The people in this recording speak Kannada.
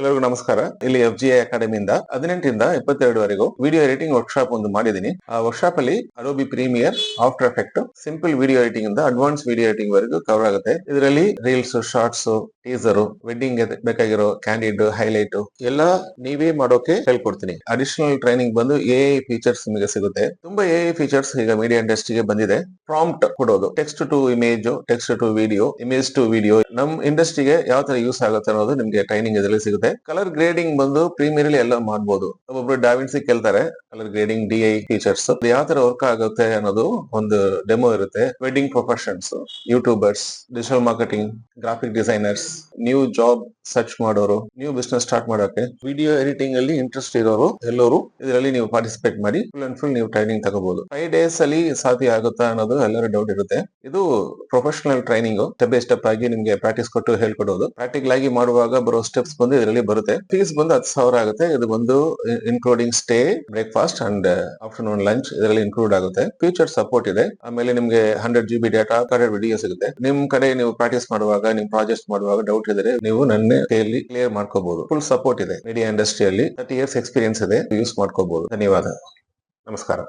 ಎಲ್ಲರಿಗೂ ನಮಸ್ಕಾರ. ಇಲ್ಲಿ ಎಫ್ ಜಿ ಅಕಾಡೆಮಿಯಿಂದ ಹದಿನೆಂಟರಿಂದ ಇಪ್ಪತ್ತೆರಡುವರೆಗೂ ವಿಡಿಯೋ ಎಡಿಟಿಂಗ್ ವರ್ಕ್ಶಾಪ್ ಒಂದು ಮಾಡಿದೀನಿ ಆ ವರ್ಕ್ಶಾಪ್ ಅಲ್ಲಿ Adobe premiere after effect simple video editing ಇಂದ ಅಡ್ವಾನ್ಸ್ ವಿಡಿಯೋ ಎಡಿಟಿಂಗ್ ವರೆಗೂ ಕವರ್ ಆಗುತ್ತೆ. ಇದರಲ್ಲಿ ರೀಲ್ಸ್ ಶಾರ್ಟ್ಸ್ ಟೀಸರ್ ವೆಡ್ಡಿಂಗ್ ಬೇಕಾಗಿರೋ ಕ್ಯಾಂಡಿಡ್ ಹೈಲೈಟ್ ಎಲ್ಲ ನೀವೇ ಮಾಡೋಕೆ ಹೇಳ್ಕೊಡ್ತೀನಿ ಅಡಿಷನಲ್ ಟ್ರೈನಿಂಗ್ ಬಂದು ಎ ಫೀಚರ್ಸ್ ನಿಮಗೆ ಸಿಗುತ್ತೆ. ತುಂಬಾ ಎ ಫೀಚರ್ಸ್ ಈಗ ಮೀಡಿಯಾ ಇಂಡಸ್ಟ್ರಿಗೆ ಬಂದಿದೆ. ಪ್ರಾಂಪ್ಟ್ ಕೊಡೋದು. Text to image text to video image to video ನಮ್ ಇಂಡಸ್ಟ್ರಿಗೆ ಯಾವ ತರ ಯೂಸ್ ಆಗುತ್ತೆ ಅನ್ನೋದು ನಿಮ್ಗೆ ಟ್ರೈನಿಂಗ್ ಇದರಲ್ಲಿ ಸಿಗುತ್ತೆ. ಕಲರ್ ಗ್ರೇಡಿಂಗ್ ಬಂದು ಪ್ರೀಮಿಯರ್ ಎಲ್ಲ ಮಾಡಬಹುದು ಒಬ್ಬೊಬ್ರು ಡಾವಿನ್ಸಿ ಕೇಳ್ತಾರೆ colour grading D I features ಯಾವ ತರ ವರ್ಕ್ ಆಗುತ್ತೆ ಅನ್ನೋದು ಒಂದು ಡೆಮೋ ಇರುತ್ತೆ. Wedding professions youtubers digital marketing graphic designers new job search ಮಾಡೋರು ನ್ಯೂ ಬಿಸ್ನೆಸ್ ಸ್ಟಾರ್ಟ್ ಮಾಡೋಕೆ ವಿಡಿಯೋ ಎಡಿಟಿಂಗ್ ಅಲ್ಲಿ ಇಂಟ್ರೆಸ್ಟ್ ಇರೋರು, ಎಲ್ಲರೂ ಇದರಲ್ಲಿ ನೀವು ಪಾರ್ಟಿಸಿಪೇಟ್ ಮಾಡಿ ಫುಲ್ ಅಂಡ್ ಫುಲ್ ನೀವು ಟ್ರೈನಿಂಗ್ ತಗೋಬಹುದು ಫೈವ್ ಡೇಸ್ ಅಲ್ಲಿ ಸಾಧ್ಯ ಆಗುತ್ತಾ ಅನ್ನೋದು ಎಲ್ಲರೂ ಡೌಟ್ ಇರುತ್ತೆ. ಇದು professional training step by step ಆಗಿ ನಿಮ್ಗೆ ಪ್ರಾಕ್ಟೀಸ್ ಕೊಟ್ಟು ಹೇಳ್ಕೊಡೋದು. ಪ್ರಾಕ್ಟಿಕಲ್ ಆಗಿ ಮಾಡುವಾಗ ಬರೋ ಸ್ಟೆಪ್ಸ್ ಬಂದು ಇದರಲ್ಲಿ ಬರುತ್ತೆ. ಫೀಸ್ ಬಂದು ಹತ್ತು ಸಾವಿರ ಆಗುತ್ತೆ. ಇದು ಬಂದು including stay breakfast and afternoon lunch ಇದರಲ್ಲಿ ಇನ್ಕ್ಲೂಡ್ ಆಗುತ್ತೆ. ಫ್ಯೂಚರ್ ಸಪೋರ್ಟ್ ಇದೆ. ಆಮೇಲೆ ನಿಮ್ಗೆ ಹಂಡ್ರೆಡ್ ಜಿ ಬಿ ಡೇಟಾ ಕಡೆ ವಿಡಿಯೋ ಸಿಗುತ್ತೆ. ನಿಮ್ ಕಡೆ ನೀವು ಪ್ರಾಕ್ಟೀಸ್ ಮಾಡುವಾಗ, ನಿಮ್ ಪ್ರಾಜೆಕ್ಟ್ ಮಾಡುವಾಗ ಡೌಟ್ ಇದ್ರೆ ನೀವು ನನ್ನ ಕೈಯಲ್ಲಿ ಕ್ಲಿಯರ್ ಮಾಡ್ಕೋಬಹುದು ಫುಲ್ ಸಪೋರ್ಟ್ ಇದೆ. ಮೀಡಿಯಾ ಇಂಡಸ್ಟ್ರಿಯಲ್ಲಿ ತರ್ಟಿ ಇಯರ್ಸ್ ಎಕ್ಸ್ಪೀರಿಯನ್ಸ್ ಇದೆ. ಯೂಸ್ ಮಾಡ್ಕೋಬಹುದು ಧನ್ಯವಾದ. ನಮಸ್ಕಾರ.